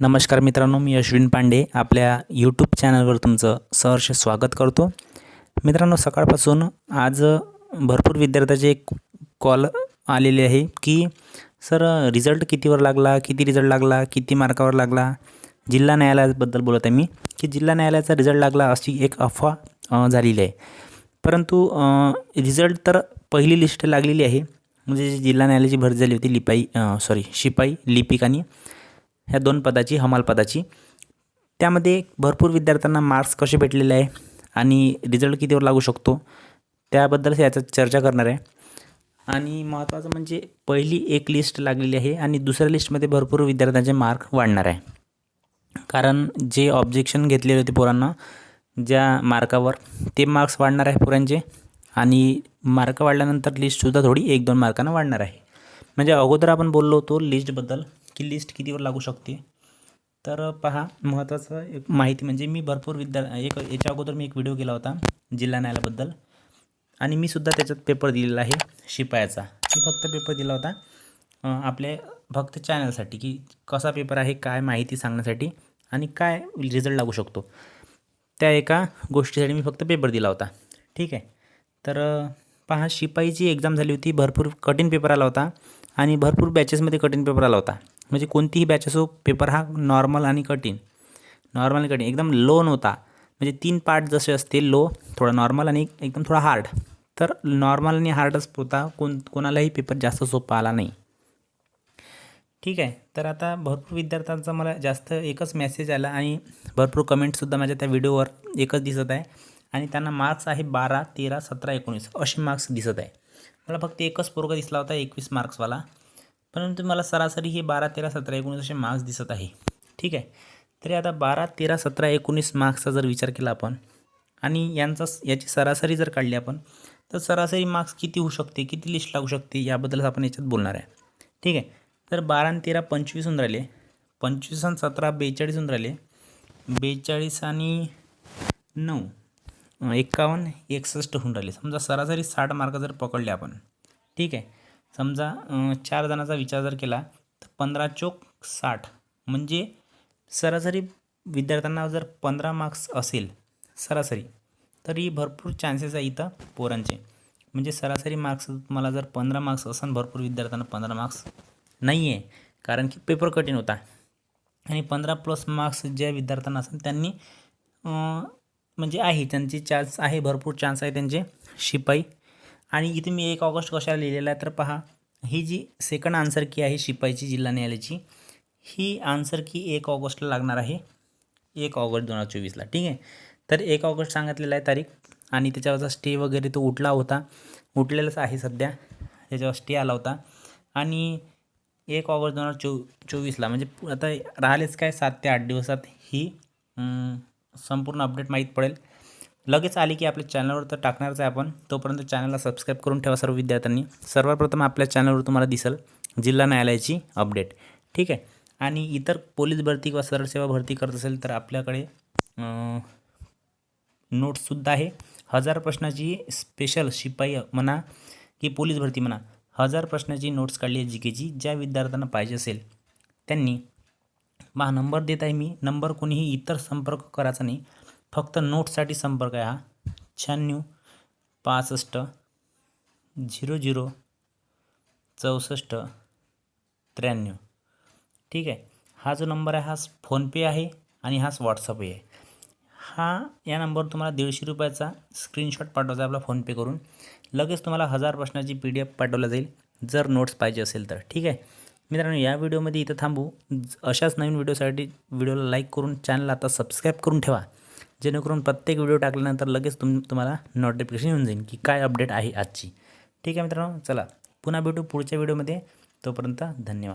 नमस्कार मित्रांनो मी अश्विन पांडे. आपल्या यूट्यूब चॅनलवर तुमचं सहर्ष स्वागत करतो. मित्रांनो सकाळपासून आज भरपूर विद्यार्थ्याचे एक कॉल आलेले आहे की सर रिझल्ट कितीवर लागला? किती रिझल्ट लागला? किती मार्कावर लागला? जिल्हा न्यायालयाबद्दल बोलत आहे मी की जिल्हा न्यायालयाचा रिझल्ट लागला अशी एक अफवा झालेली आहे. परंतु रिझल्ट तर पहिली लिस्ट लागलेली आहे. म्हणजे जी जिल्हा न्यायालयाची भरती झाली होती लिपाई सॉरी शिपाई लिपिक आणि ह्या दोन पदाची हमाल पदाची. त्यामध्ये भरपूर विद्यार्थ्यांना मार्क्स कसे भेटलेले आहे आणि रिझल्ट कितीवर लागू शकतो त्याबद्दल याचा चर्चा करणार आहे. आणि महत्त्वाचं म्हणजे पहिली एक लिस्ट लागलेली आहे आणि दुसऱ्या लिस्टमध्ये भरपूर विद्यार्थ्यांचे मार्क वाढणार आहे. कारण जे ऑब्जेक्शन घेतलेले होते पोरांना ज्या मार्कावर ते मार्क्स वाढणार आहे पोरांचे आणि मार्क वाढल्यानंतर लिस्टसुद्धा थोडी एक दोन मार्कांना वाढणार आहे. म्हणजे अगोदर आपण बोललो होतो लिस्टबद्दल की लिस्ट कितीवर लागू शकते? तर पहा महत्त्वाचं एक माहिती म्हणजे मी भरपूर विद्या एक याच्या अगोदर मी एक व्हिडिओ केला होता जिल्हा न्यायालयाबद्दल. आणि मी सुद्धा त्याच्यात पेपर दिलेला आहे शिपायाचा. मी फक्त पेपर दिला होता आपले फक्त चॅनलसाठी की कसा पेपर आहे काय माहिती सांगण्यासाठी आणि काय रिझल्ट लागू शकतो. त्या एका गोष्टीसाठी मी फक्त पेपर दिला होता. ठीक आहे? तर पहा शिपाईची एक्झाम झाली होती भरपूर कठीण पेपर आला होता आणि भरपूर बॅचेसमध्ये कठीण पेपर आला होता. म्हणजे कोणतीही बॅच असो पेपर हा नॉर्मल आणि कठीण. नॉर्मल आणि कठीण. एकदम लो नव्हता. म्हणजे तीन पार्ट जसे असते लो थोडा नॉर्मल आणि एकदम थोडा हार्ड तर नॉर्मल आणि हार्डच होता. कोण कोणालाही पेपर जास्त सोपा आला नाही. ठीक आहे. तर आता भरपूर विद्यार्थ्यांचा मला जास्त एकच मेसेज आला आणि भरपूर कमेंटसुद्धा माझ्या त्या व्हिडिओवर एकच दिसत आहे. आणि त्यांना मार्क्स आहे बारा तेरा सतरा एकोणीस असे मार्क्स दिसत आहे. मला फक्त एकच पोरगा दिसला होता एकवीस मार्क्सवाला परंतु मला सरासरी हे बारा तेरा सतरा एकोणीस असे मार्क्स दिसत आहे. ठीक आहे? तरी आता बारा तेरा सतरा एकोणीस मार्क्सचा जर विचार केला आपण आणि यांचा याची सरासरी जर काढली आपण तर सरासरी मार्क्स किती होऊ शकते किती लिस्ट लागू शकते याबद्दलच आपण याच्यात बोलणार आहे. ठीक आहे? तर बारा आणि तेरा पंचवीस होऊन राहिले. पंचवीस आणि सतरा बेचाळीस होऊन राहिले. बेचाळीस आणि नऊ एकावन्न एक्कावन्न एकसष्ट होऊन राहिले. समजा सरासरी साठ मार्क जर पकडले आपण. ठीक आहे? समजा चार जणांचा विचार जर केला तर पंधरा चोक साठ. म्हणजे सरासरी विद्यार्थ्यांना जर पंधरा मार्क्स असेल सरासरी तरी भरपूर चान्सेस आहे इथं पोरांचे. म्हणजे सरासरी मार्क्स तुम्हाला जर पंधरा मार्क्स असेल भरपूर विद्यार्थ्यांना पंधरा मार्क्स नाही आहे कारण की पेपर कठीण होता. आणि पंधरा प्लस मार्क्स ज्या विद्यार्थ्यांना असेल त्यांनी म्हणजे आहे त्यांची चान्स आहे भरपूर चान्स आहे त्यांचे शिपाई. आणि इथे मी एक ऑगस्ट कशाला लिहिलेला आहे तर पहा ही जी सेकंड आन्सर की आहे शिपाईची जिल्हा न्यायालयाची ही आन्सर की एक ऑगस्टला लागणार आहे. एक ऑगस्ट दोन हजार चोवीसला ठीक आहे? तर एक ऑगस्ट सांगितलेला आहे तारीख आणि त्याच्यावरचा स्टे वगैरे तो उठला होता. उठलेलाच आहे सध्या. त्याच्यावर स्टे आला होता. आणि एक ऑगस्ट दोन हजार चो चोवीसला म्हणजे आता राहिलेच काय सात ते आठ दिवसात ही संपूर्ण अपडेट माहीत पडेल. लगेच आली की आपल्या चॅनलवर तर टाकणारच आहे आपण तोपर्यंत चॅनलला सबस्क्राईब करून ठेवा सर्व विद्यार्थ्यांनी. सर्वप्रथम आपल्या चॅनलवर तुम्हाला दिसेल जिल्हा न्यायालयाची अपडेट ठीक आहे? आणि इतर पोलीस भरती किंवा सरसेवा भरती करत असेल तर आपल्याकडे नोट्ससुद्धा आहे. हजार प्रश्नाची स्पेशल शिपाई म्हणा की पोलीस भरती म्हणा हजार प्रश्नाची नोट्स काढली आहे जी केची ज्या विद्यार्थ्यांना पाहिजे असेल त्यांनी. मा नंबर देत आहे मी. नंबर कोणीही इतर संपर्क करायचा नाही. फक्त नोट्ससाठी संपर्क आहे हा. शहाण्णव पासष्ट झिरो झिरो चौसष्ट त्र्याण्णव. ठीक आहे. हा जो नंबर आहे हा फोनपे आहे आणि हाच व्हॉट्सअपही आहे. हा या नंबरवर तुम्हाला दीडशे रुपयाचा स्क्रीनशॉट पाठवायचा आहे आपला फोनपे करून. लगेच तुम्हाला हजार प्रश्नाची पी डी एफ पाठवला जाईल. जर नोट्स पाहिजे असेल तर. ठीक आहे? मित्रांनो या व्हिडिओमध्ये इथं थांबू. ज- अशाच नवीन व्हिडिओसाठी व्हिडिओला लाईक करून चॅनल आता सबस्क्राईब करून ठेवा. जेणेकरून प्रत्येक व्हिडिओ टाकल्यानंतर लगेच तुम तुम्हाला नोटिफिकेशन येऊन जाईल की काय अपडेट आहे आजची. ठीक आहे मित्रांनो चला पुन्हा भेटू पुढच्या व्हिडिओमध्ये. तोपर्यंत धन्यवाद.